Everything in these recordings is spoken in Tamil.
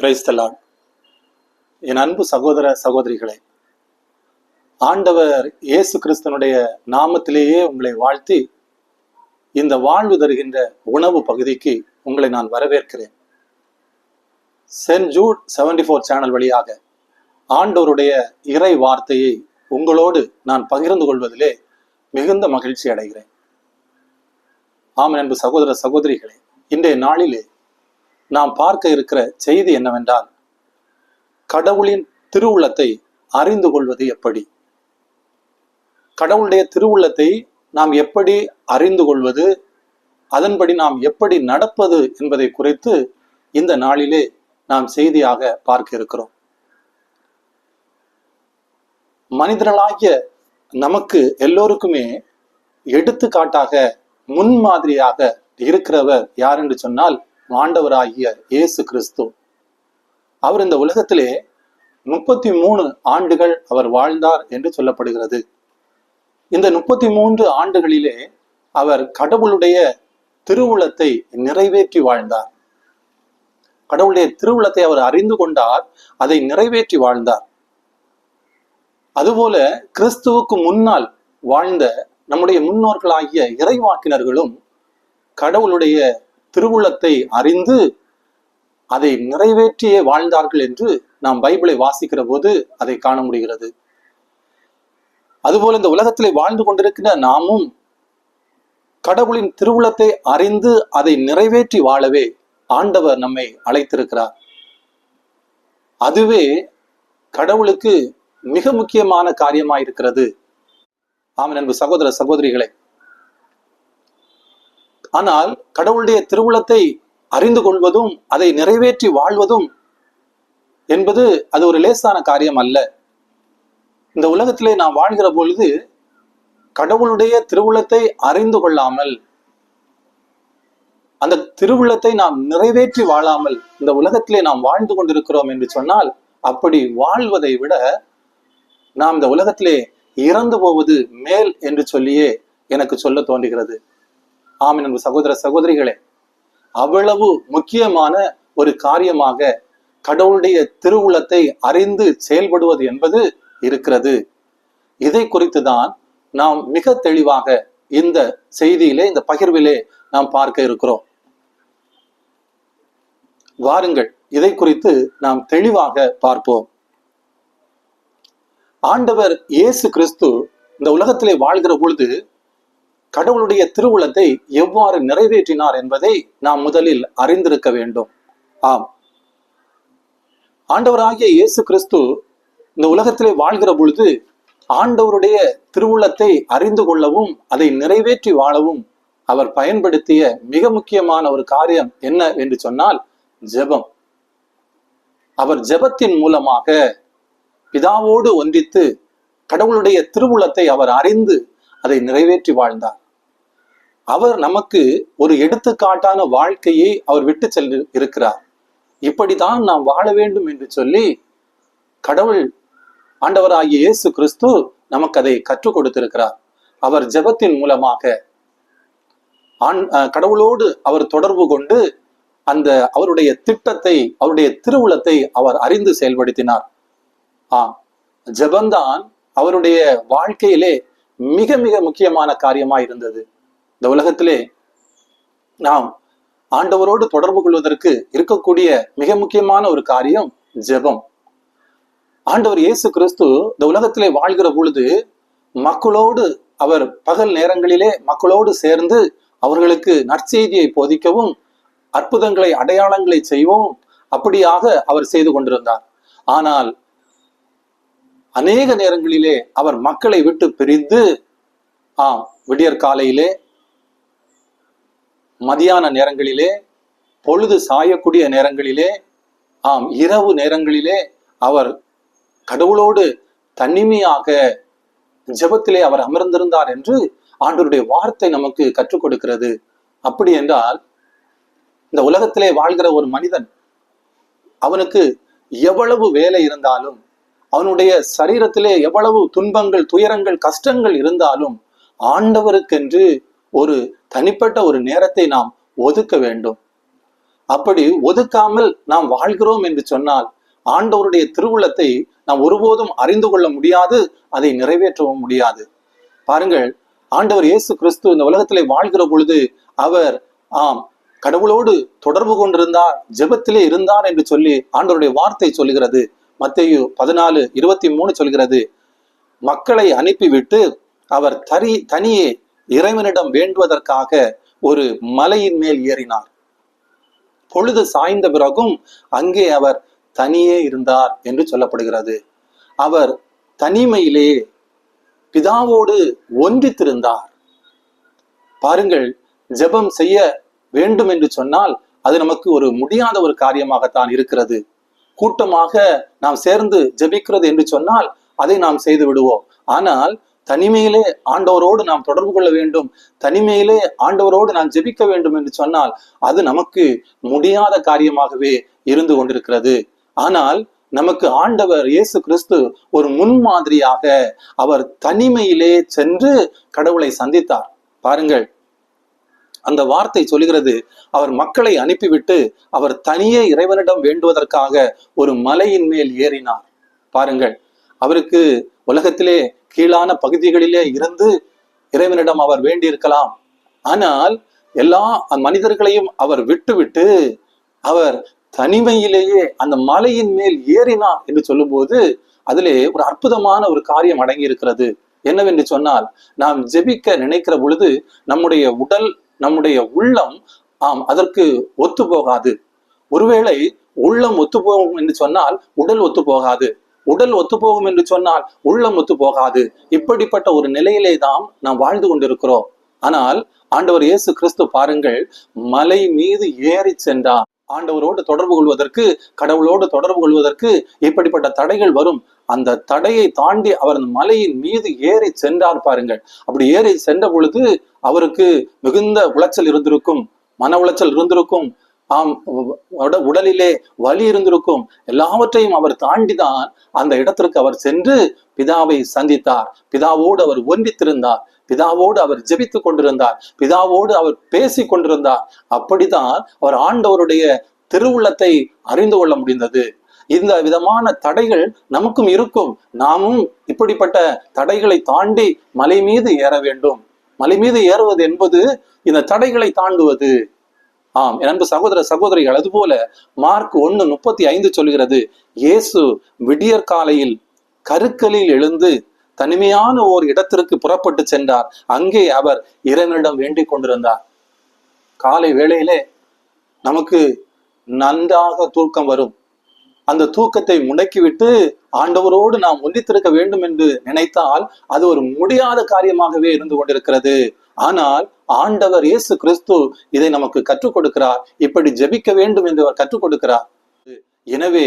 பிரைஸ்தலான் என் அன்பு சகோதர சகோதரிகளே ஆண்டவர் இயேசு கிறிஸ்தனுடைய நாமத்திலேயே உங்களை வாழ்த்தி இந்த வாழ்வு தருகின்ற உணவு பகுதிக்கு உங்களை நான் வரவேற்கிறேன். Saint Jude seventy four channel வழியாக ஆண்டவருடைய இறை வார்த்தையை உங்களோடு நான் பகிர்ந்து கொள்வதிலே மிகுந்த மகிழ்ச்சி அடைகிறேன். ஆம் அன்பு சகோதர சகோதரிகளே இன்றைய நாளிலே நாம் பார்க்க இருக்கிற செய்தி என்னவென்றால் கடவுளின் திருவுள்ளத்தை அறிந்து கொள்வது எப்படி? கடவுளுடைய திருவுள்ளத்தை நாம் எப்படி அறிந்து கொள்வது? அதன்படி நாம் எப்படி நடப்பது என்பதை குறித்து இந்த நாளிலே நாம் செய்தியாக பார்க்க இருக்கிறோம். மனிதர்களாகிய நமக்கு எல்லோருக்குமே எடுத்துக்காட்டாக முன்மாதிரியாக இருக்கிறவர் யார் என்று சொன்னால் ஆண்டவராகிய இயேசு கிறிஸ்து. அவர் இந்த உலகத்திலே முப்பத்தி மூணு ஆண்டுகள் அவர் வாழ்ந்தார் என்று சொல்லப்படுகிறது. இந்த முப்பத்தி மூன்று ஆண்டுகளிலே அவர் கடவுளுடைய திருவுளத்தை நிறைவேற்றி வாழ்ந்தார். கடவுளுடைய திருவுளத்தை அவர் அறிந்து கொண்டார் அதை நிறைவேற்றி வாழ்ந்தார். அதுபோல கிறிஸ்துவுக்கு முன்னால் வாழ்ந்த நம்முடைய முன்னோர்களாகிய இறைவாக்கினர்களும் கடவுளுடைய திருவுள்ளத்தை அறிந்து அதை நிறைவேற்றியே வாழ்ந்தார்கள் என்று நாம் பைபிளை வாசிக்கிற போது அதை காண முடிகிறது. அதுபோல இந்த உலகத்திலே வாழ்ந்து கொண்டிருக்கிற நாமும் கடவுளின் திருவுளத்தை அறிந்து அதை நிறைவேற்றி வாழவே ஆண்டவர் நம்மை அழைத்திருக்கிறார். அதுவே கடவுளுக்கு மிக முக்கியமான காரியமாயிருக்கிறது. ஆமன் அன்பு சகோதர சகோதரிகளை. ஆனால் கடவுளுடைய திருவுளத்தை அறிந்து கொள்வதும் அதை நிறைவேற்றி வாழ்வதும் என்பது அது ஒரு லேசான காரியம் அல்ல. இந்த உலகத்திலே நாம் வாழ்கிற பொழுது கடவுளுடைய திருவுளத்தை அறிந்து கொள்ளாமல் அந்த திருவுளத்தை நாம் நிறைவேற்றி வாழாமல் இந்த உலகத்திலே நாம் வாழ்ந்து கொண்டிருக்கிறோம் என்று சொன்னால் அப்படி வாழ்வதை விட நாம் இந்த உலகத்திலே இறந்து போவது மேல் என்று சொல்லியே எனக்கு சொல்ல தோன்றுகிறது. ஆமின் அன்பு சகோதர சகோதரிகளே அவ்வளவு முக்கியமான ஒரு காரியமாக கடவுளுடைய திருவுளத்தை அறிந்து செயல்படுவது என்பது இருக்கிறது. இதை குறித்து தான் நாம் மிக தெளிவாக இந்த செய்தியிலே இந்த பகிர்விலே நாம் பார்க்க இருக்கிறோம். வாருங்கள் இதை குறித்து நாம் தெளிவாக பார்ப்போம். ஆண்டவர் இயேசு கிறிஸ்து இந்த உலகத்திலே வாழ்கிற பொழுது கடவுளுடைய திருவுளத்தை எவ்வாறு நிறைவேற்றினார் என்பதை நாம் முதலில் அறிந்திருக்க வேண்டும். ஆம். ஆண்டவராகிய இயேசு கிறிஸ்து இந்த உலகத்திலே வாழ்கிற பொழுது ஆண்டவருடைய திருவுள்ளத்தை அறிந்து கொள்ளவும் அதை நிறைவேற்றி வாழவும் அவர் பயன்படுத்திய மிக முக்கியமான ஒரு காரியம் என்ன என்று சொன்னால் ஜெபம். அவர் ஜெபத்தின் மூலமாக பிதாவோடு ஒன்றித்து கடவுளுடைய திருவுளத்தை அவர் அறிந்து அதை நிறைவேற்றி வாழ்ந்தார். அவர் நமக்கு ஒரு எடுத்துக்காட்டான வாழ்க்கையை அவர் விட்டு செல் இருக்கிறார். இப்படிதான் நாம் வாழ வேண்டும் என்று சொல்லி கடவுள் ஆண்டவராகிய இயேசு கிறிஸ்து நமக்கு அதை கற்றுக் கொடுத்திருக்கிறார். அவர் ஜெபத்தின் மூலமாக ஆண் கடவுளோடு அவர் தொடர்பு கொண்டு அந்த அவருடைய திட்டத்தை அவருடைய திருவுளத்தை அவர் அறிந்து செயல்படுத்தினார். ஆ ஜெபந்தான் அவருடைய வாழ்க்கையிலே மிக மிக முக்கியமான காரியமா இருந்தது. இந்த உலகத்திலே நாம் ஆண்டவரோடு தொடர்பு கொள்வதற்கு இருக்கக்கூடிய மிக முக்கியமான ஒரு காரியம் ஜெபம். ஆண்டவர் இயேசு கிறிஸ்து இந்த உலகத்திலே வாழ்கிற பொழுது மக்களோடு அவர் பகல் நேரங்களிலே மக்களோடு சேர்ந்து அவர்களுக்கு நற்செய்தியை போதிக்கவும் அற்புதங்களை அடையாளங்களை செய்வோம் அப்படியாக அவர் செய்து கொண்டிருந்தார். ஆனால் அநேக நேரங்களிலே அவர் மக்களை விட்டு பிரிந்து ஆம் விடியற் காலையிலே மதியான நேரங்களிலே பொழுது சாயக்கூடிய நேரங்களிலே ஆம் இரவு நேரங்களிலே அவர் கடவுளோடு தனிமையாக ஜெபத்திலே அவர் அமர்ந்திருந்தார் என்று ஆண்டவருடைய வார்த்தை நமக்கு கற்றுக் கொடுக்கிறது. அப்படி என்றால் இந்த உலகத்திலே வாழ்கிற ஒரு மனிதன் அவனுக்கு எவ்வளவு வேலை இருந்தாலும் அவனுடைய சரீரத்திலே எவ்வளவு துன்பங்கள் துயரங்கள் கஷ்டங்கள் இருந்தாலும் ஆண்டவருக்கென்று ஒரு தனிப்பட்ட ஒரு நேரத்தை நாம் ஒதுக்க வேண்டும். அப்படி ஒதுக்காமல் நாம் வாழ்கிறோம் என்று சொன்னால் ஆண்டவருடைய திருவுள்ளத்தை நாம் ஒருபோதும் அறிந்து கொள்ள முடியாது அதை நிறைவேற்றவும் முடியாது. பாருங்கள் ஆண்டவர் இயேசு கிறிஸ்து இந்த உலகத்திலே வாழ்கிற பொழுது அவர் ஆம் கடவுளோடு தொடர்பு கொண்டிருந்தார் ஜெபத்திலே இருந்தார் என்று சொல்லி ஆண்டவருடைய வார்த்தை சொல்லுகிறது. மத்தையு பதினாலு இருபத்தி மூணு சொல்கிறது மக்களை அனுப்பிவிட்டு அவர் தனி தனியே இறைவனிடம் வேண்டுவதற்காக ஒரு மலையின் மேல் ஏறினார். பொழுது சாய்ந்த பிறகும் அங்கே அவர் தனியே இருந்தார் என்று சொல்லப்படுகிறது. அவர் தனிமையிலே பிதாவோடு ஒன்றித்திருந்தார். பாருங்கள் ஜெபம் செய்ய வேண்டும் என்று சொன்னால் அது நமக்கு ஒரு முடியாத ஒரு காரியமாகத்தான் இருக்கிறது. கூட்டமாக நாம் சேர்ந்து ஜெபிக்கிறது என்று சொன்னால் அதை நாம் செய்து விடுவோம். ஆனால் தனிமையிலே ஆண்டவரோடு நாம் தொடர்பு கொள்ள வேண்டும். தனிமையிலே ஆண்டவரோடு நாம் ஜெபிக்க வேண்டும் என்று சொன்னால் அது நமக்கு முடியாத காரியமாகவே இருந்து கொண்டிருக்கிறது. ஆனால் நமக்கு ஆண்டவர் இயேசு கிறிஸ்து ஒரு முன்மாதிரியாக அவர் தனிமையிலே சென்று கடவுளை சந்தித்தார். பாருங்கள். அந்த வார்த்தை சொல்கிறது அவர் மக்களை அனுப்பிவிட்டு அவர் தனியே இறைவனிடம் வேண்டுவதற்காக ஒரு மலையின் மேல் ஏறினார். பாருங்கள். அவருக்கு உலகத்திலே கீழான பகுதிகளிலே இருந்து இறைவனிடம் அவர் வேண்டியிருக்கலாம். ஆனால் எல்லா மனிதர்களையும் அவர் விட்டுவிட்டு அவர் தனிமையிலேயே அந்த மலையின் மேல் ஏறினார் என்று சொல்லும்போது அதிலே ஒரு அற்புதமான ஒரு காரியம் அடங்கி இருக்கிறது என்னவென்று சொன்னால் நாம் ஜெபிக்க நினைக்கிற பொழுது நம்முடைய உடல் நம்முடைய உள்ளம் ஆம் அதற்கு ஒத்து போகாது ஒருவேளை உள்ளம் ஒத்து போகும் என்று சொன்னால் உடல் ஒத்து போகாது உடல் ஒத்து போகும் என்று சொன்னால் உள்ளம் ஒத்து போகாது இப்படிப்பட்ட ஒரு நிலையிலே தான் நாம் வாழ்ந்து கொண்டிருக்கிறோம். ஆனால் ஆண்டவர் இயேசு கிறிஸ்து பாருங்கள் மலை மீது ஏறி சென்றார். ஆண்டவரோடு தொடர்பு கொள்வதற்கு கடவுளோடு தொடர்பு கொள்வதற்கு இப்படிப்பட்ட தடைகள் வரும். அந்த தடையை தாண்டி அவர் அந்த மலையின் மீது ஏறி சென்றார் பாருங்கள். அப்படி ஏறி சென்ற பொழுது அவருக்கு மிகுந்த உளைச்சல் இருந்திருக்கும் மன உளைச்சல் இருந்திருக்கும். ஆம் உடலிலே வலி இருந்திருக்கும். எல்லாவற்றையும் அவர் தாண்டிதான் அந்த இடத்திற்கு அவர் சென்று பிதாவை சந்தித்தார். பிதாவோடு அவர் ஒன்றித்திருந்தார். பிதாவோடு அவர் ஜெபித்துக் கொண்டிருந்தார். பிதாவோடு அவர் பேசி கொண்டிருந்தார். அப்படிதான் அவர் ஆண்டவருடைய திருவுள்ளத்தை அறிந்து கொள்ள முடிந்தது. இந்த விதமான தடைகள் நமக்கும் இருக்கும். நாமும் இப்படிப்பட்ட தடைகளை தாண்டி மலை மீது ஏற வேண்டும். மலை மீது ஏறுவது என்பது இந்த தடைகளை தாண்டுவது. ஆம் அன்பு சகோதர சகோதரிகள் அதுபோல மார்க் ஒண்ணு முப்பத்தி ஐந்து சொல்கிறது இயேசு விடியற் காலையில் கருக்களில் எழுந்து தனிமையான ஓர் இடத்திற்கு புறப்பட்டு சென்றார். அங்கே அவர் இறைவனிடம் வேண்டிக் கொண்டிருந்தார். காலை வேளையிலே நமக்கு நன்றாக தூக்கம் வரும். அந்த தூக்கத்தை முடக்கிவிட்டு ஆண்டவரோடு நாம் ஒன்றித்திருக்க வேண்டும் என்று நினைத்தால் அது ஒரு முடியாத காரியமாகவே இருந்து கொண்டிருக்கிறது. ஆனால் ஆண்டவர் இயேசு கிறிஸ்து இதை நமக்கு கற்றுக் கொடுக்கிறார். இப்படி ஜெபிக்க வேண்டும் என்று அவர் கற்றுக் கொடுக்கிறார். எனவே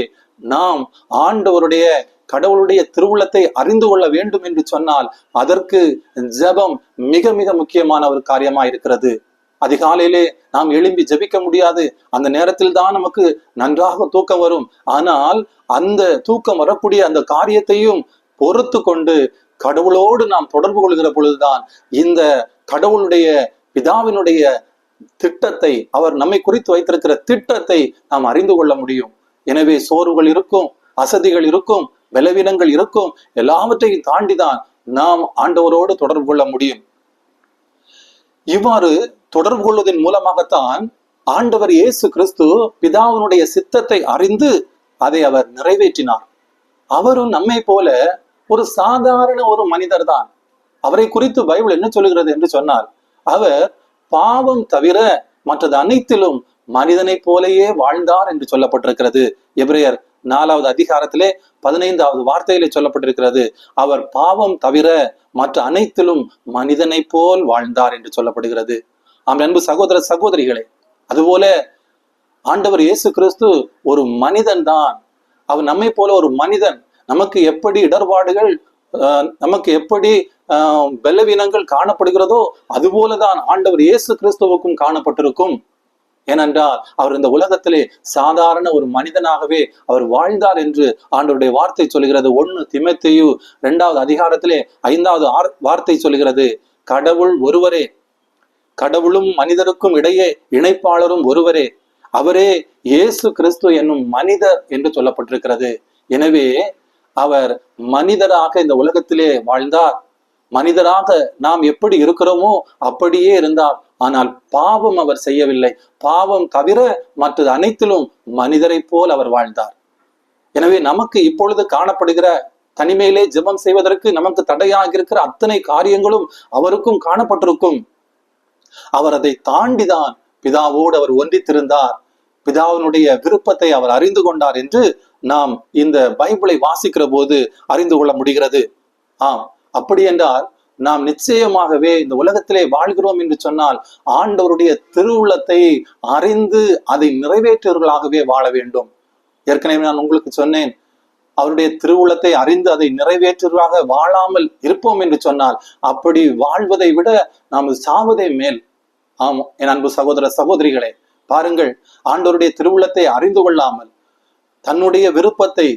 நாம் ஆண்டவருடைய கடவுளுடைய திருவுள்ளத்தை அறிந்து கொள்ள வேண்டும் என்று சொன்னால் அதற்கு ஜெபம் மிக மிக முக்கியமான ஒரு காரியமா இருக்கிறது. அதிகாலையிலே நாம் எழும்பி ஜெபிக்க முடியாது. அந்த நேரத்தில் தான் நமக்கு நன்றாக தூக்கம் வரும். ஆனால் அந்த தூக்கம் வரக்கூடிய அந்த காரியத்தையும் பொறுத்து கொண்டு கடவுளோடு நாம் தொடர்பு கொள்கிற பொழுதுதான் இந்த கடவுளுடைய பிதாவினுடைய திட்டத்தை அவர் நம்மை குறித்து வைத்திருக்கிற திட்டத்தை நாம் அறிந்து கொள்ள முடியும். எனவே சோர்வுகள் இருக்கும் அசதிகள் இருக்கும் பலவீனங்கள் இருக்கும் எல்லாவற்றையும் தாண்டிதான் நாம் ஆண்டவரோடு தொடர்பு கொள்ள முடியும். இவ்வாறு தொடர்பு கொள்வதன் மூலமாகத்தான் ஆண்டவர் இயேசு கிறிஸ்து பிதாவினுடைய சித்தத்தை அறிந்து அதை அவர் நிறைவேற்றினார். அவரும் நம்மை போல ஒரு சாதாரண ஒரு மனிதர் தான் அவரை குறித்து பைபிள் என்ன சொல்லுகிறது என்று சொன்னால் அவர் பாவம் தவிர மற்றது அனைத்திலும் மனிதனைப் போலேயே வாழ்ந்தார் என்று சொல்லப்பட்டிருக்கிறது. எபிரேயர் நாலாவது அதிகாரத்திலே பதினைந்தாவது வார்த்தையிலே சொல்லப்பட்டிருக்கிறது. அவர் பாவம் தவிர மற்ற அனைத்திலும் மனிதனைப் போல் வாழ்ந்தார் என்று சொல்லப்படுகிறது. ஆம் அன்பு சகோதர சகோதரிகளே அதுபோல ஆண்டவர் இயேசு கிறிஸ்து ஒரு மனிதன் தான். அவர் நம்மை போல ஒரு மனிதன். நமக்கு எப்படி இடர்பாடுகள் நமக்கு எப்படி பலவீனங்கள் காணப்படுகிறதோ அதுபோலதான் ஆண்டவர் இயேசு கிறிஸ்துவுக்கும் காணப்பட்டிருக்கும். ஏனென்றால் அவர் இந்த உலகத்திலே சாதாரண ஒரு மனிதனாகவே அவர் வாழ்ந்தார் என்று ஆண்டவருடைய வார்த்தை சொல்கிறது. ஒன்னு திமத்தையு இரண்டாவது அதிகாரத்திலே ஐந்தாவது ஆர்- வார்த்தை சொல்கிறது. கடவுள் ஒருவரே கடவுளும் மனிதருக்கும் இடையே இணைப்பாளரும் ஒருவரே அவரே இயேசு கிறிஸ்து என்னும் மனிதர் என்று சொல்லப்பட்டிருக்கிறது. எனவே அவர் மனிதராக இந்த உலகத்திலே வாழ்ந்தார். மனிதராக நாம் எப்படி இருக்கிறோமோ அப்படியே இருந்தார். ஆனால் பாவம் அவர் செய்யவில்லை. பாவம் தவிர மற்றது அனைத்திலும் மனிதரைப் போல் அவர் வாழ்ந்தார். எனவே நமக்கு இப்பொழுது காணப்படுகிற தனிமையிலே ஜெபம் செய்வதற்கு நமக்கு தடையாக இருக்கிற அத்தனை காரியங்களும் அவருக்கும் காணப்பட்டிருக்கும். அவர் அதை தாண்டிதான் பிதாவோடு அவர் ஒன்றித்திருந்தார். பிதாவினுடைய விருப்பத்தை அவர் அறிந்து கொண்டார் என்று நாம் இந்த பைபிளை வாசிக்கிற போது அறிந்து கொள்ள முடிகிறது. ஆம். அப்படி என்றால் நாம் நிச்சயமாகவே இந்த உலகத்திலே வாழ்கிறோம் என்று சொன்னால் ஆண்டவருடைய திருவுள்ளத்தை அறிந்து அதை நிறைவேற்றுவர்களாகவே வாழ வேண்டும். ஏற்கனவே நான் உங்களுக்கு சொன்னேன் அவருடைய திருவுள்ளத்தை அறிந்து அதை நிறைவேற்றுவதாக வாழாமல் இருப்போம் என்று சொன்னால் அப்படி வாழ்வதை விட நாம் சாவதே மேல். ஆம் என் அன்பு சகோதர சகோதரிகளே பாருங்கள் ஆண்டவருடைய திருவுள்ளத்தை அறிந்து கொள்ளாமல் தன்னுடைய விருப்பத்தை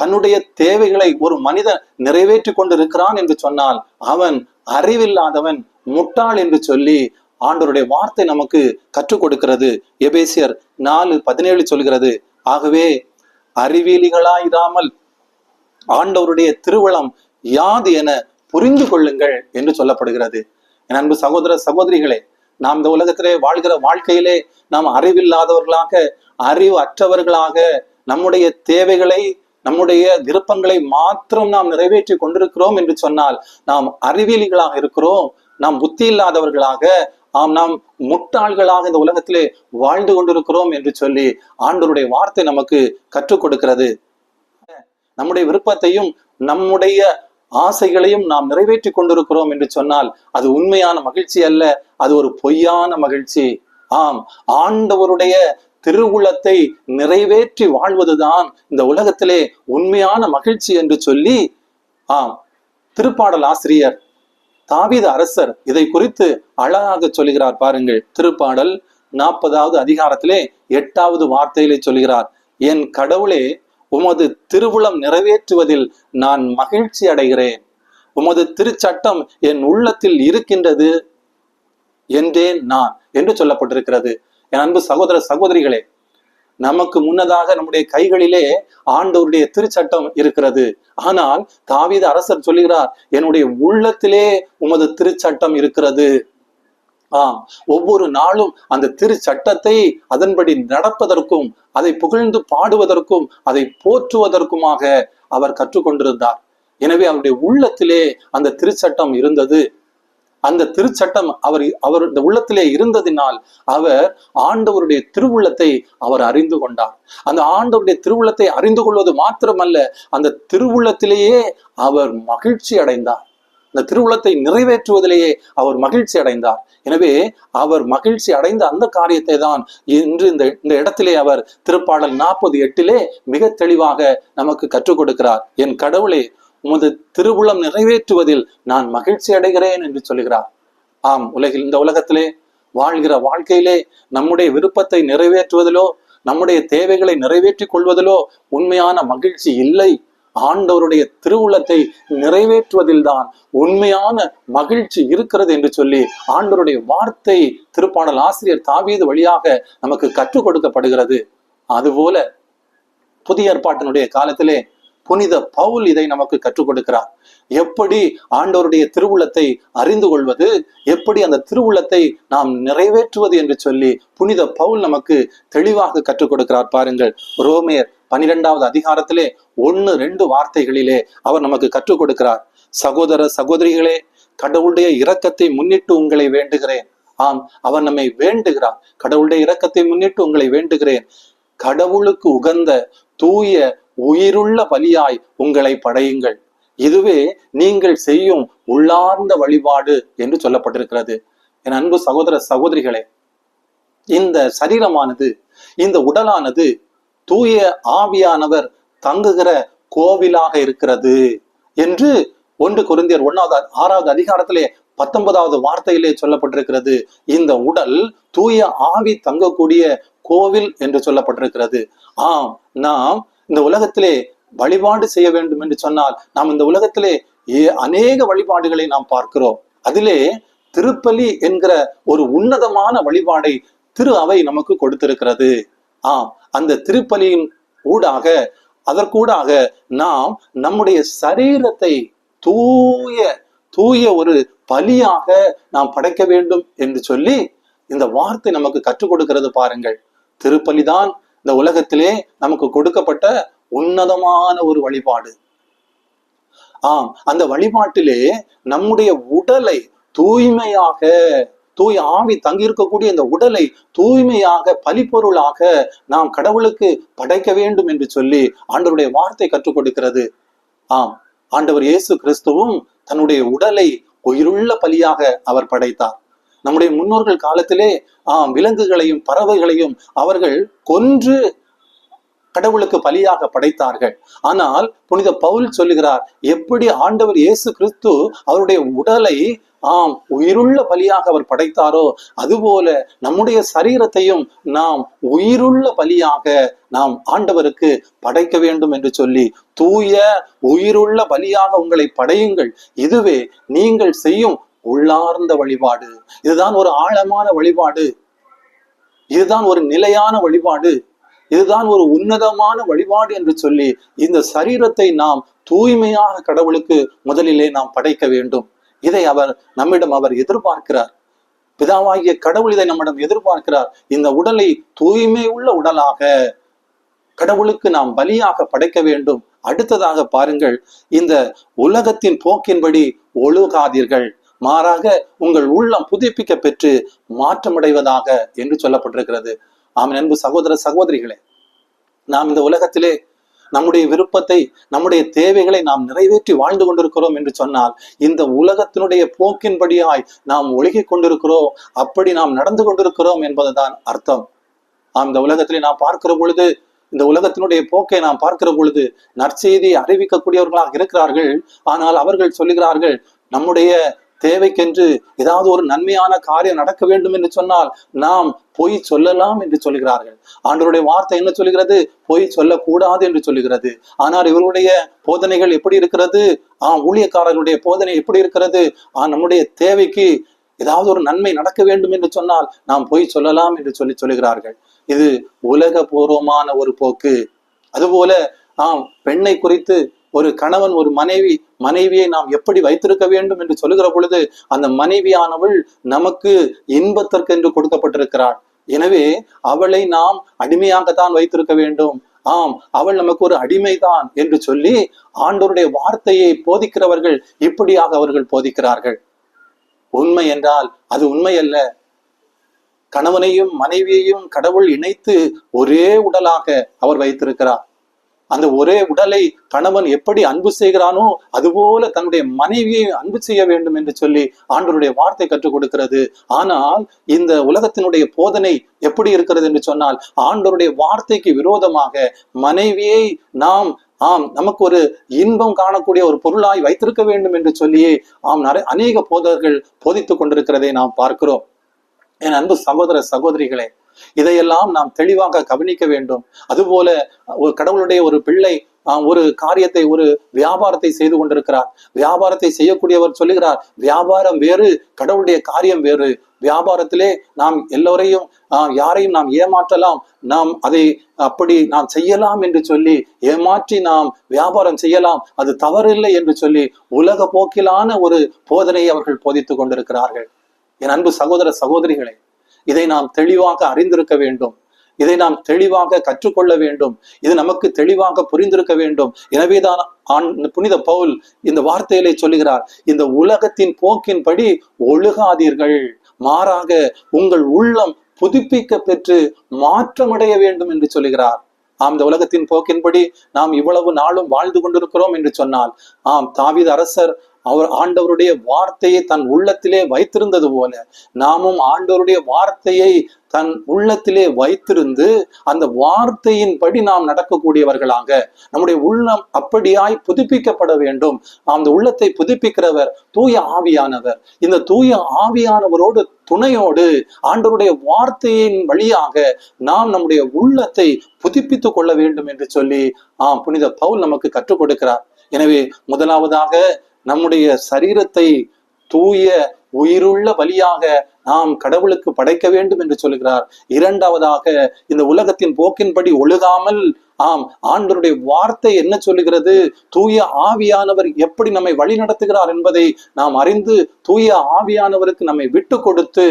தன்னுடைய தேவைகளை ஒரு மனிதன் நிறைவேற்றி கொண்டிருக்கிறான் என்று சொன்னால் அவன் அறிவில்லாதவன் முட்டாள் என்று சொல்லி ஆண்டவருடைய வார்த்தை நமக்கு கற்றுக் கொடுக்கிறது. எபேசியர் நாலு பதினேழு சொல்கிறது ஆகவே அறிவியலிகளாயிராமல் ஆண்டவருடைய திருவளம் யாது என புரிந்து கொள்ளுங்கள் என்று சொல்லப்படுகிறது. என் அன்பு சகோதர சகோதரிகளே நாம் இந்த உலகத்திலே வாழ்கிற வாழ்க்கையிலே நாம் அறிவில்லாதவர்களாக அறிவு அற்றவர்களாக நம்முடைய தேவைகளை நம்முடைய விருப்பங்களை மாத்திரம் நாம் நிறைவேற்றி கொண்டிருக்கிறோம் என்று சொன்னால் நாம் அறிவியலிகளாக இருக்கிறோம் நாம் புத்தி இல்லாதவர்களாக ஆம் நாம் முட்டாள்களாக இந்த உலகத்திலே வாழ்ந்து கொண்டிருக்கிறோம் என்று சொல்லி ஆண்டவருடைய வார்த்தை நமக்கு கற்றுக் கொடுக்கிறது. நம்முடைய விருப்பத்தையும் நம்முடைய ஆசைகளையும் நாம் நிறைவேற்றி கொண்டிருக்கிறோம் என்று சொன்னால் அது உண்மையான மகிழ்ச்சி அல்ல அது ஒரு பொய்யான மகிழ்ச்சி. ஆம் ஆண்டவருடைய திருவுளத்தை நிறைவேற்றி வாழ்வதுதான் இந்த உலகத்திலே உண்மையான மகிழ்ச்சி என்று சொல்லி ஆம் திருப்பாடல் ஆசிரியர் தாவீது அரசர் இதை குறித்து அழகாக சொல்கிறார் பாருங்கள். திருப்பாடல் நாற்பதாவது அதிகாரத்திலே எட்டாவது வார்த்தையிலே சொல்கிறார் என் கடவுளே உமது திருவுளம் நிறைவேற்றுவதில் நான் மகிழ்ச்சி அடைகிறேன். உமது திருச்சட்டம் என் உள்ளத்தில் இருக்கின்றது என்றேன் நான் என்று சொல்லப்பட்டிருக்கிறது. என் அன்பு சகோதர சகோதரிகளே நமக்கு முன்னதாக நம்முடைய கைகளிலே ஆண்டவருடைய திருச்சட்டம் இருக்கிறது. ஆனால் தாவீது அரசர் சொல்லுகிறார் என்னுடைய உள்ளத்திலே உமது திருச்சட்டம் இருக்கிறது. ஆம் ஒவ்வொரு நாளும் அந்த திருச்சட்டத்தை அதன்படி நடப்பதற்கும் அதை புகழ்ந்து பாடுவதற்கும் அதை போற்றுவதற்குமாக அவர் கற்றுக்கொண்டிருந்தார். எனவே அவருடைய உள்ளத்திலே அந்த திருச்சட்டம் இருந்தது. அந்த திருச்சட்டம் அவர் அவர் இந்த உள்ளத்திலே இருந்ததினால் அவர் ஆண்டவருடைய திருவுள்ளத்தை அவர் அறிந்து கொண்டார். அந்த ஆண்டவருடைய திருவுள்ளத்தை அறிந்து கொள்வது மாத்திரமல்ல அந்த திருவுள்ளத்திலேயே அவர் மகிழ்ச்சி அடைந்தார். இந்த திருவுளத்தை நிறைவேற்றுவதிலேயே அவர் மகிழ்ச்சி அடைந்தார். எனவே அவர் மகிழ்ச்சி அடைந்த அந்த காரியத்தை தான் இன்று இந்த இந்த இடத்திலே அவர் திருப்பாடல் நாற்பது எட்டிலே மிக தெளிவாக நமக்கு கற்றுக் கொடுக்கிறார். என் கடவுளே உமது திருவுளம் நிறைவேற்றுவதில் நான் மகிழ்ச்சி அடைகிறேன் என்று சொல்கிறார் ஆம் உலகில் இந்த உலகத்திலே வாழ்கிற வாழ்க்கையிலே நம்முடைய விருப்பத்தை நிறைவேற்றுவதிலோ நம்முடைய தேவைகளை நிறைவேற்றிக் கொள்வதிலோ உண்மையான மகிழ்ச்சி இல்லை. ஆண்டவருடைய திருவுளத்தை நிறைவேற்றுவதில்தான் உண்மையான மகிழ்ச்சி இருக்கிறது என்று சொல்லி ஆண்டவருடைய வார்த்தை திருப்பாடல் ஆசிரியர் தாவீது வழியாக நமக்கு கற்றுக் கொடுக்கப்படுகிறது. அதுபோல புதிய ஏற்பாட்டினுடைய காலத்திலே புனித பவுல் இதை நமக்கு கற்றுக் கொடுக்கிறார் எப்படி ஆண்டவருடைய திருவுள்ளத்தை அறிந்து கொள்வது எப்படி அந்த திருவுள்ளத்தை நாம் நிறைவேற்றுவது என்று சொல்லி புனித பவுல் நமக்கு தெளிவாக கற்றுக் கொடுக்கிறார் பாருங்கள். ரோமேர் பனிரெண்டாவது அதிகாரத்திலே ஒன்னு ரெண்டு வார்த்தைகளிலே அவர் நமக்கு கற்றுக் கொடுக்கிறார் சகோதர சகோதரிகளே கடவுளுடைய இரக்கத்தை முன்னிட்டு உங்களை வேண்டுகிறேன். ஆம் அவர் நம்மை வேண்டுகிறார். கடவுளுடைய இரக்கத்தை முன்னிட்டு உங்களை வேண்டுகிறேன். கடவுளுக்கு உகந்த தூய உயிருள்ள பலியாய் உங்களை படையுங்கள். இதுவே நீங்கள் செய்யும் உள்ளார்ந்த வழிபாடு என்று சொல்லப்பட்டிருக்கிறது. என் அன்பு சகோதர சகோதரிகளே இந்த சரீரமானது இந்த உடலானது தூய ஆவியானவர் தங்குகிற கோவிலாக இருக்கிறது என்று ஒன்று குருந்தியர் ஒன்னாவது ஆறாவது அதிகாரத்திலே பத்தொன்பதாவது வார்த்தையிலே சொல்லப்பட்டிருக்கிறது. இந்த உடல் தூய ஆவி தங்கக்கூடிய கோவில் என்று சொல்லப்பட்டிருக்கிறது. ஆம் நாம் இந்த உலகத்திலே வழிபாடு செய்ய வேண்டும் என்று சொன்னால் நாம் இந்த உலகத்திலே ஏ- அநேக வழிபாடுகளை நாம் பார்க்கிறோம். அதிலே திருப்பலி என்கிற ஒரு உன்னதமான வழிபாடை திரு அவை நமக்கு கொடுத்திருக்கிறது. ஆம் அந்த திருப்பலியின் ஊடாக அதற்கூடாக நாம் நம்முடைய சரீரத்தை தூய தூய ஒரு பலியாக நாம் படைக்க வேண்டும் என்று சொல்லி இந்த வார்த்தை நமக்கு கற்றுக் கொடுக்கிறது பாருங்கள். திருப்பலிதான் இந்த உலகத்திலே நமக்கு கொடுக்கப்பட்ட உன்னதமான ஒரு வழிபாடு. ஆம் அந்த வழிபாட்டிலே நம்முடைய உடலை தூய்மையாக தூய் ஆவி தங்கியிருக்கக்கூடிய இந்த உடலை தூய்மையாக பலிப்பொருளாக நாம் கடவுளுக்கு படைக்க வேண்டும் என்று சொல்லி ஆண்டவருடைய வார்த்தை கற்றுக் கொடுக்கிறது. ஆம் ஆண்டவர் இயேசு கிறிஸ்துவும் தன்னுடைய உடலை உயிருள்ள பலியாக அவர் படைத்தார். நம்முடைய முன்னோர்கள் காலத்திலே ஆம் விலங்குகளையும் பறவைகளையும் அவர்கள் கொன்று கடவுளுக்கு பலியாக படைத்தார்கள். ஆனால் புனித பவுல் சொல்லுகிறார் எப்படி ஆண்டவர் இயேசு கிறிஸ்து அவருடைய உடலை ஆம் உயிருள்ள பலியாக அவர் படைத்தாரோ அதுபோல நம்முடைய சரீரத்தையும் நாம் உயிருள்ள பலியாக நாம் ஆண்டவருக்கு படைக்க வேண்டும் என்று சொல்லி தூய உயிருள்ள பலியாக உங்களை படையுங்கள். இதுவே நீங்கள் செய்யும் உள்ளார்ந்த வழிபாடு. இதுதான் ஒரு ஆழமான வழிபாடு. இதுதான் ஒரு நிலையான வழிபாடு. இதுதான் ஒரு உன்னதமான வழிபாடு என்று சொல்லி இந்த சரீரத்தை நாம் தூய்மையாக கடவுளுக்கு முதலிலே நாம் படைக்க வேண்டும். இதை அவர் நம்மிடம் அவர் எதிர்பார்க்கிறார். பிதாவாகிய கடவுள் இதை நம்மிடம் எதிர்பார்க்கிறார். இந்த உடலை தூய்மை உள்ள உடலாக கடவுளுக்கு நாம் பலியாக படைக்க வேண்டும். அடுத்ததாக பாருங்கள் இந்த உலகத்தின் போக்கின்படி ஒழுகாதீர்கள். மாறாக உங்கள் உள்ளம் புதுப்பிக்க பெற்று மாற்றமடைவதாக என்று சொல்லப்பட்டிருக்கிறது. ஆம் அன்பு சகோதர சகோதரிகளே நாம் இந்த உலகத்திலே நம்முடைய விருப்பத்தை நம்முடைய தேவைகளை நாம் நிறைவேற்றி வாழ்ந்து கொண்டிருக்கிறோம் என்று சொன்னால் இந்த உலகத்தினுடைய போக்கின்படியாய் நாம் ஒழுகிக் கொண்டிருக்கிறோம் அப்படி நாம் நடந்து கொண்டிருக்கிறோம் என்பதுதான் அர்த்தம். ஆம் இந்த உலகத்திலே நாம் பார்க்கிற பொழுது இந்த உலகத்தினுடைய போக்கை நாம் பார்க்கிற பொழுது நற்செய்தி அறிவிக்கக்கூடியவர்களாக இருக்கிறார்கள். ஆனால் அவர்கள் சொல்லுகிறார்கள் நம்முடைய தேவைக்கென்று ஏதாவது ஒரு நன்மையான காரியம் நடக்க வேண்டும் என்று சொன்னால் நாம் பொய் சொல்லலாம் என்று சொல்கிறார்கள். ஆண்டவருடைய வார்த்தை என்ன சொல்கிறது? பொய் சொல்லக்கூடாது என்று சொல்லுகிறது ஆனால் இவருடைய போதனைகள் எப்படி இருக்கிறது? ஆ ஊழியக்காரர்களுடைய போதனை எப்படி இருக்கிறது? ஆ நம்முடைய தேவைக்கு ஏதாவது ஒரு நன்மை நடக்க வேண்டும் என்று சொன்னால் நாம் பொய் சொல்லலாம் என்று சொல்லி சொல்லுகிறார்கள் இது உலக பூர்வமான ஒரு போக்கு. அதுபோல ஆம் பெண்ணை குறித்து ஒரு கணவன் ஒரு மனைவி மனைவியை நாம் எப்படி வைத்திருக்க வேண்டும் என்று சொல்லுகிற பொழுது அந்த மனைவியானவள் நமக்கு இன்பத்திற்கு என்று கொடுக்கப்பட்டிருக்கிறாள். எனவே அவளை நாம் அடிமையாகத்தான் வைத்திருக்க வேண்டும். ஆம் அவள் நமக்கு ஒரு அடிமைதான் என்று சொல்லி ஆண்டோருடைய வார்த்தையை போதிக்கிறவர்கள் இப்படியாக அவர்கள் போதிக்கிறார்கள். உண்மை என்றால் அது உண்மை அல்ல. கணவனையும் மனைவியையும் கடவுள் இணைத்து ஒரே உடலாக அவர் வைத்திருக்கிறார். அந்த ஒரே உடலை கணவன் எப்படி அன்பு செய்கிறானோ அதுபோல தன்னுடைய மனைவியை அன்பு செய்ய வேண்டும் என்று சொல்லி ஆண்டவருடைய வார்த்தை கற்றுக் கொடுக்கிறது. ஆனால் இந்த உலகத்தினுடைய போதனை எப்படி இருக்கிறது என்று சொன்னால் ஆண்டவருடைய வார்த்தைக்கு விரோதமாக மனைவியை நாம் ஆம் நமக்கு ஒரு இன்பம் காணக்கூடிய ஒரு பொருளாய் வைத்திருக்க வேண்டும் என்று சொல்லியே ஆம் நிறைய அநேக போதகர்கள் போதித்துக் கொண்டிருக்கிறதை நாம் பார்க்கிறோம். என் அன்பு சகோதர சகோதரிகளே இதையெல்லாம் நாம் தெளிவாக கவனிக்க வேண்டும். அதுபோல ஒரு கடவுளுடைய ஒரு பிள்ளை ஒரு காரியத்தை ஒரு வியாபாரத்தை செய்து கொண்டிருக்கிறார். வியாபாரத்தை செய்யக்கூடியவர் சொல்லுகிறார் வியாபாரம் வேறு கடவுளுடைய காரியம் வேறு. வியாபாரத்திலே நாம் எல்லோரையும் ஆஹ், யாரையும் நாம் ஏமாற்றலாம். நாம் அதை அப்படி நாம் செய்யலாம் என்று சொல்லி ஏமாற்றி நாம் வியாபாரம் செய்யலாம். அது தவறில்லை என்று சொல்லி உலக போக்கிலான ஒரு போதனையை அவர்கள் போதித்துக் கொண்டிருக்கிறார்கள். என் அன்பு சகோதர சகோதரிகளே இதை நாம் தெளிவாக அறிந்திருக்க வேண்டும். இதை நாம் தெளிவாக கற்றுக்கொள்ள வேண்டும். இது நமக்கு தெளிவாக புரிந்திருக்க வேண்டும். எனவேதான் ஆண் புனித பவுல் இந்த வார்த்தையிலே சொல்லுகிறார் இந்த உலகத்தின் போக்கின்படி ஒழுகாதீர்கள். மாறாக உங்கள் உள்ளம் புதுப்பிக்க பெற்று மாற்றமடைய வேண்டும் என்று சொல்லுகிறார். ஆம் இந்த உலகத்தின் போக்கின்படி நாம் இவ்வளவு நாளும் வாழ்ந்து கொண்டிருக்கிறோம் என்று சொன்னால் ஆம் தாவித அரசர் அவர் ஆண்டவருடைய வார்த்தையை தன் உள்ளத்திலே வைத்திருந்தது போல நாமும் ஆண்டவருடைய வார்த்தையை தன் உள்ளத்திலே வைத்திருந்து அந்த வார்த்தையின்படி நாம் நடக்கக்கூடியவர்களாக நம்முடைய உள்ளம் அப்படியாய் புதுப்பிக்கப்பட வேண்டும். அந்த உள்ளத்தை புதுப்பிக்கிறவர் தூய ஆவியானவர். இந்த தூய ஆவியானவரோடு துணையோடு ஆண்டவருடைய வார்த்தையின் வழியாக நாம் நம்முடைய உள்ளத்தை புதுப்பித்துக் கொள்ள வேண்டும் என்று சொல்லி ஆம் புனித பவுல் நமக்கு கற்றுக் கொடுக்கிறார். எனவே முதலாவதாக நம்முடைய சரீரத்தை தூய உயிருள்ள வழியாக நாம் கடவுளுக்கு படைக்க வேண்டும் என்று சொல்கிறார். இரண்டாவதாக இந்த உலகத்தின் போக்கின்படி ஒழுகாமல் ஆம் ஆண்டருடைய வார்த்தை என்ன சொல்லுகிறது? தூய ஆவியானவர் எப்படி நம்மை வழி நடத்துகிறார் என்பதை நாம் அறிந்து தூய ஆவியானவருக்கு நம்மை விட்டு கொடுத்து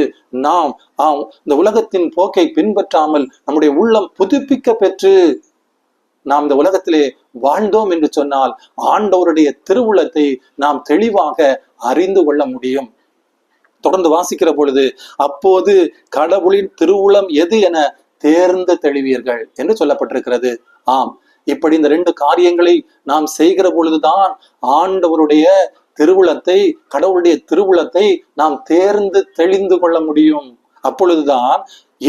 நாம் ஆம் இந்த உலகத்தின் போக்கை பின்பற்றாமல் நம்முடைய உள்ளம் புதுப்பிக்க பெற்று நாம் இந்த உலகத்திலே வாழ்ந்தோம் என்று சொன்னால் ஆண்டவருடைய திருவுளத்தை நாம் தெளிவாக அறிந்து கொள்ள முடியும். தொடர்ந்து வாசிக்கிற பொழுது அப்போது கடவுளின் திருவுளம் எது என தேர்ந்து தெளிவீர்கள் என்று சொல்லப்பட்டிருக்கிறது. ஆம் இப்படி இந்த ரெண்டு காரியங்களை நாம் செய்கிற பொழுதுதான் ஆண்டவருடைய திருவுளத்தை கடவுளுடைய திருவுளத்தை நாம் தேர்ந்து தெளிந்து கொள்ள முடியும். அப்பொழுதுதான்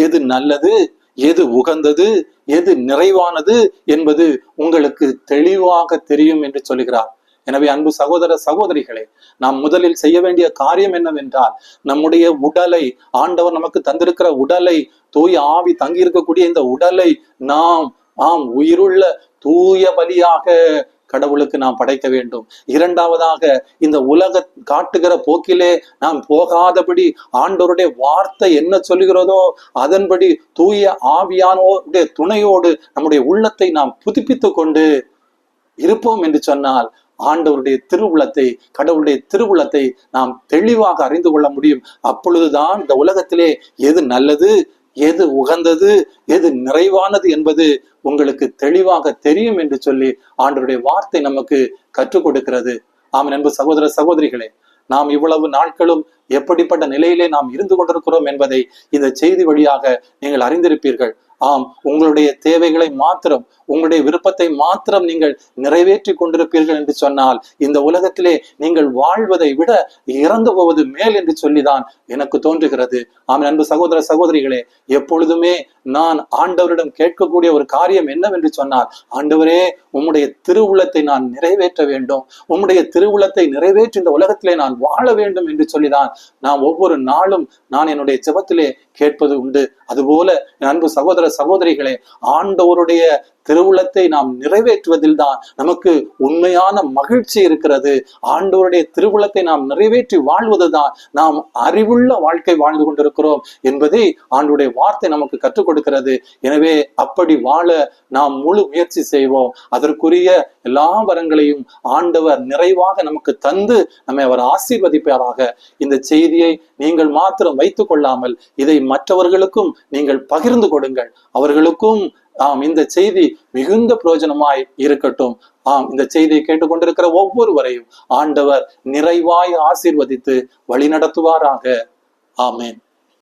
எது நல்லது எது உகந்தது எது நிறைவானது என்பது உங்களுக்கு தெளிவாக தெரியும் என்று சொல்கிறார் எனவே அன்பு சகோதர சகோதரிகளே நாம் முதலில் செய்ய வேண்டிய காரியம் என்னவென்றால் நம்முடைய உடலை ஆண்டவர் நமக்கு தந்திருக்கிற உடலை தூய ஆவி தங்கி இருக்கக்கூடிய இந்த உடலை நாம் ஆம் உயிருள்ள தூய பலியாக கடவுளுக்கு நாம் படைக்க வேண்டும். இரண்டாவதாக இந்த உலக காட்டுகிற போக்கிலே நாம் போகாதபடி ஆண்டவருடைய வார்த்தை என்ன சொல்லுகிறதோ அதன்படி தூய ஆவியானோருடைய துணையோடு நம்முடைய உள்ளத்தை நாம் புதுப்பித்துக் கொண்டு இருப்போம் என்று சொன்னால் ஆண்டவருடைய திருவுளத்தை கடவுளுடைய திருவுளத்தை நாம் தெளிவாக அறிந்து கொள்ள முடியும். அப்பொழுதுதான் இந்த உலகத்திலே எது நல்லது எது உகந்தது எது நிறைவானது என்பது உங்களுக்கு தெளிவாக தெரியும் என்று சொல்லி ஆண்டருடைய வார்த்தை நமக்கு கற்றுக் கொடுக்கிறது. ஆம் அன்பு சகோதர சகோதரிகளே நாம் இவ்வளவு நாட்களும் எப்படிப்பட்ட நிலையிலே நாம் இருந்து கொண்டிருக்கிறோம் என்பதை இந்த செய்தி வழியாக நீங்கள் அறிந்திருப்பீர்கள். ஆம் உங்களுடைய தேவைகளை மாத்திரம் உங்களுடைய விருப்பத்தை மாத்திரம் நீங்கள் நிறைவேற்றி கொண்டிருப்பீர்கள் என்று சொன்னால் இந்த உலகத்திலே நீங்கள் வாழ்வதை விட இறந்து போவது மேல் என்று சொல்லிதான் எனக்கு தோன்றுகிறது. ஆம் அன்பு சகோதர சகோதரிகளே எப்பொழுதுமே நான் ஆண்டவரிடம் கேட்கக்கூடிய ஒரு காரியம் என்னவென்று சொன்னால் ஆண்டவரே உம்முடைய திருவுள்ளத்தை நான் நிறைவேற்ற வேண்டும். உம்முடைய திருவுள்ளத்தை நிறைவேற்றி இந்த உலகத்திலே நான் வாழ வேண்டும் என்று சொல்லிதான் நான் ஒவ்வொரு நாளும் நான் என்னுடைய ஜெபத்திலே கேட்பது உண்டு. அதுபோல அன்பு சகோதர சகோதரிகளே ஆண்டவருடைய திருவுளத்தை நாம் நிறைவேற்றுவதில் தான் நமக்கு உண்மையான மகிழ்ச்சி இருக்கிறது. ஆண்டவருடைய திருவுளத்தை நாம் நிறைவேற்றி வாழ்வதுதான் நாம் அறிவுள்ள வாழ்க்கை வாழ்ந்து கொண்டிருக்கிறோம் என்பதை ஆண்டுடைய வார்த்தை நமக்கு கற்றுக் கொடுக்கிறது. எனவே அப்படி வாழ நாம் முழு முயற்சி செய்வோம். அதற்குரிய எல்லா வரங்களையும் ஆண்டவர் நிறைவாக நமக்கு தந்து நம்மை அவர் ஆசீர்வதிப்பாராக. இந்த செய்தியை நீங்கள் மாத்திரம் வைத்துக் கொள்ளாமல் இதை மற்றவர்களுக்கும் நீங்கள் பகிர்ந்து கொடுங்கள். அவர்களுக்கும் ஆம் இந்த செய்தி மிகுந்த பிரயோஜனமாய் இருக்கட்டும். ஆம் இந்த செய்தியை கேட்டுக்கொண்டிருக்கிற ஒவ்வொருவரையும் ஆண்டவர் நிறைவாய் ஆசீர்வதித்து வழி நடத்துவாராக ஆமேன்.